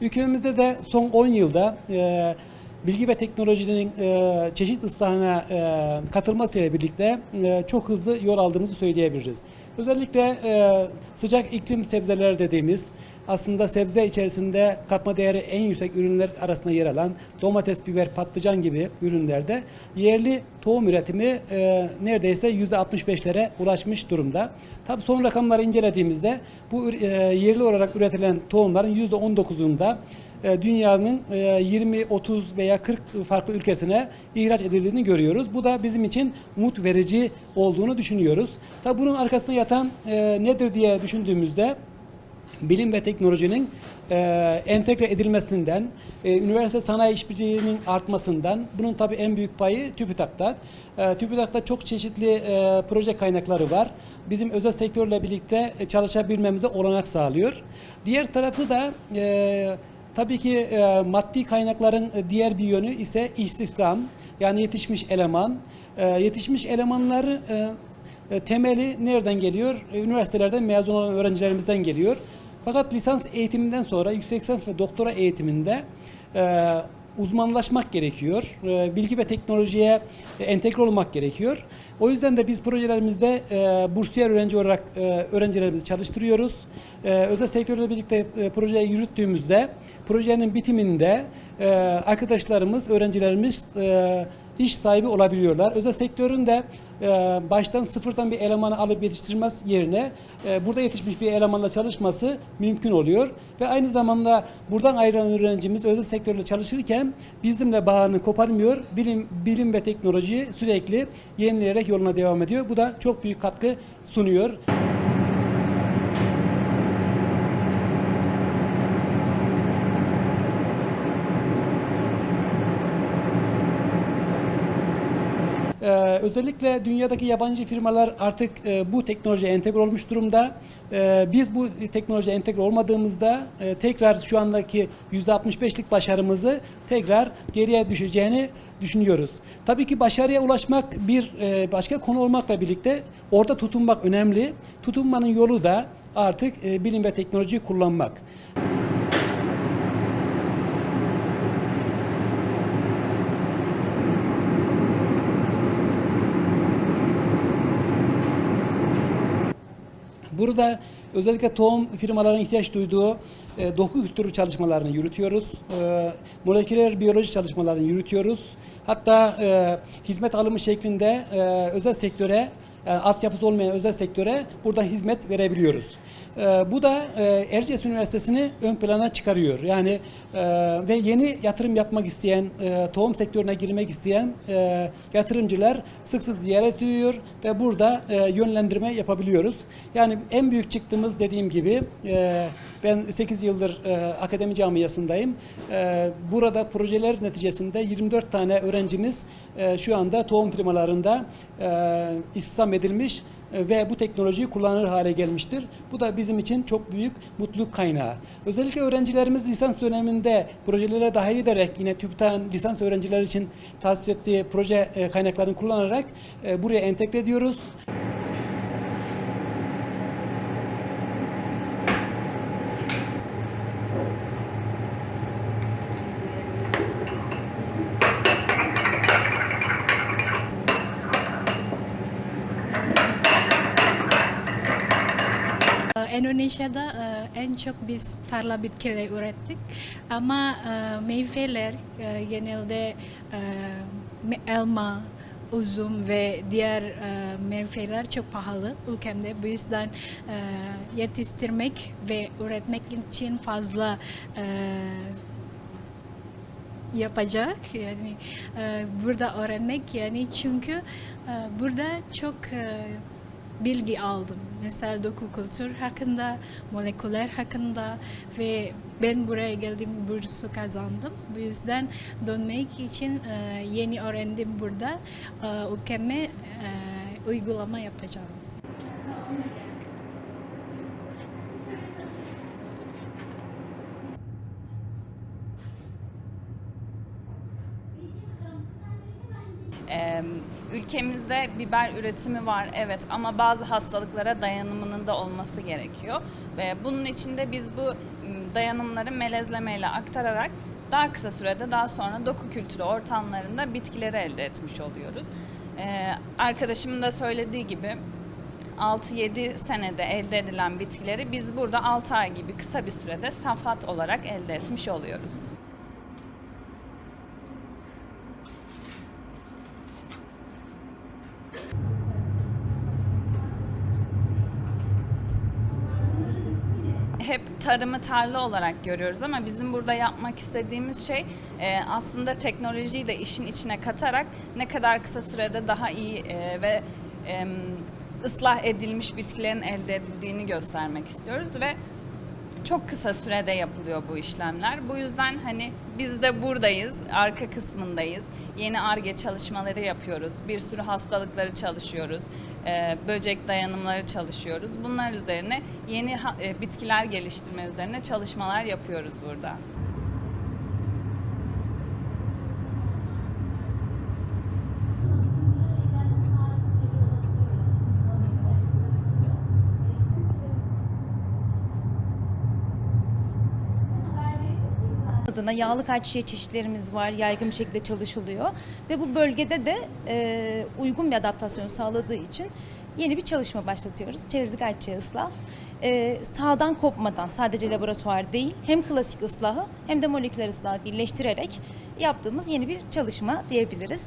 Ülkemizde de son 10 yılda e, bilgi ve teknolojinin e, çeşit ıslahına e, katılmasıyla birlikte e, çok hızlı yol aldığımızı söyleyebiliriz. Özellikle e, sıcak iklim sebzeleri dediğimiz aslında sebze içerisinde katma değeri en yüksek ürünler arasında yer alan domates, biber, patlıcan gibi ürünlerde yerli tohum üretimi e, neredeyse %65'lere ulaşmış durumda. Tabii son rakamları incelediğimizde bu e, yerli olarak üretilen tohumların %19'unda e, dünyanın e, 20, 30 veya 40 farklı ülkesine ihraç edildiğini görüyoruz. Bu da bizim için umut verici olduğunu düşünüyoruz. Tabii bunun arkasında yatan e, nedir diye düşündüğümüzde bilim ve teknolojinin e, entegre edilmesinden, e, üniversite sanayi işbirliğinin artmasından, bunun tabii en büyük payı TÜBİTAK'ta. E, TÜBİTAK'ta çok çeşitli e, proje kaynakları var. Bizim özel sektörle birlikte e, çalışabilmemize olanak sağlıyor. Diğer tarafı da e, tabii ki e, maddi kaynakların e, diğer bir yönü ise istihdam, yani yetişmiş eleman. E, yetişmiş elemanları e, temeli nereden geliyor? E, Üniversitelerden mezun olan öğrencilerimizden geliyor. Fakat lisans eğitiminden sonra yüksek lisans ve doktora eğitiminde e, uzmanlaşmak gerekiyor. E, bilgi ve teknolojiye e, entegre olmak gerekiyor. O yüzden de biz projelerimizde e, bursiyer öğrenci olarak e, öğrencilerimizi çalıştırıyoruz. E, özel sektörle birlikte e, projeyi yürüttüğümüzde projenin bitiminde e, arkadaşlarımız, öğrencilerimiz e, iş sahibi olabiliyorlar. Özel sektörün de e, baştan sıfırdan bir elemanı alıp yetiştirmez yerine e, burada yetişmiş bir elemanla çalışması mümkün oluyor. Ve aynı zamanda buradan ayrılan öğrencimiz özel sektörle çalışırken bizimle bağını koparmıyor. Bilim, bilim ve teknolojiyi sürekli yenileyerek yoluna devam ediyor. Bu da çok büyük katkı sunuyor. Ee, özellikle dünyadaki yabancı firmalar artık e, bu teknolojiye entegre olmuş durumda. Ee, biz bu teknolojiye entegre olmadığımızda e, tekrar şu andaki %65'lik başarımızı tekrar geriye düşeceğini düşünüyoruz. Tabii ki başarıya ulaşmak bir e, başka konu olmakla birlikte orada tutunmak önemli. Tutunmanın yolu da artık e, bilim ve teknolojiyi kullanmak. Burada özellikle tohum firmaların ihtiyaç duyduğu e, doku kültürü çalışmalarını yürütüyoruz. E, moleküler biyoloji çalışmalarını yürütüyoruz. Hatta e, hizmet alımı şeklinde e, özel sektöre, e, altyapısı olmayan özel sektöre burada hizmet verebiliyoruz. E, bu da e, Erciyes Üniversitesi'ni ön plana çıkarıyor. Yani e, ve yeni yatırım yapmak isteyen, e, tohum sektörüne girmek isteyen e, yatırımcılar sık sık ziyaret ediyor ve burada e, yönlendirme yapabiliyoruz. Yani en büyük çıktığımız dediğim gibi e, ben 8 yıldır e, akademi camiasındayım. E, burada projeler neticesinde 24 tane öğrencimiz e, şu anda tohum firmalarında e, istihdam edilmiş ve bu teknolojiyi kullanır hale gelmiştir. Bu da bizim için çok büyük mutluluk kaynağı. Özellikle öğrencilerimiz lisans döneminde projelere dahil ederek yine TÜBİTAK'ın lisans öğrenciler için tahsis ettiği proje e, kaynaklarını kullanarak e, buraya entegre ediyoruz. Indonesia'da e, en çok biz tarla bitkileri ürettik. Ama e, meyveler e, genelde elma, uzun ve diğer meyveler çok pahalı ülkemde. Bu yüzden yetiştirmek ve üretmek için fazla e, yapacak. Yani e, burada öğrenmek yani. Çünkü e, burada çok e, bilgi aldım. Mesela doku kültür hakkında, moleküler hakkında ve ben buraya geldim bursu kazandım. Bu yüzden dönmek için e, yeni öğrendim burada. E, ülkeme e, uygulama yapacağım. Ee, ülkemizde biber üretimi var evet ama bazı hastalıklara dayanımının da olması gerekiyor. Ve bunun için de biz bu dayanımları melezlemeyle aktararak daha kısa sürede daha sonra doku kültürü ortamlarında bitkileri elde etmiş oluyoruz. E, arkadaşımın da söylediği gibi 6-7 senede elde edilen bitkileri biz burada 6 ay gibi kısa bir sürede safhat olarak elde etmiş oluyoruz. Tarımı tarla olarak görüyoruz ama bizim burada yapmak istediğimiz şey e, aslında teknolojiyi de işin içine katarak ne kadar kısa sürede daha iyi e, ve e, ıslah edilmiş bitkilerin elde edildiğini göstermek istiyoruz ve çok kısa sürede yapılıyor bu işlemler. Bu yüzden hani biz de buradayız, arka kısmındayız. Yeni ARGE çalışmaları yapıyoruz. Bir sürü hastalıkları çalışıyoruz. Ee, böcek dayanımları çalışıyoruz. Bunlar üzerine yeni e, bitkiler geliştirme üzerine çalışmalar yapıyoruz burada. Adına yağlı ayçiçeği çeşitlerimiz var. Yaygın bir şekilde çalışılıyor. Ve bu bölgede de e, uygun bir adaptasyon sağladığı için yeni bir çalışma başlatıyoruz. Çerezlik ayçiçeği ıslah. E, sahadan kopmadan sadece laboratuvar değil hem klasik ıslahı hem de moleküler ıslahı birleştirerek yaptığımız yeni bir çalışma diyebiliriz.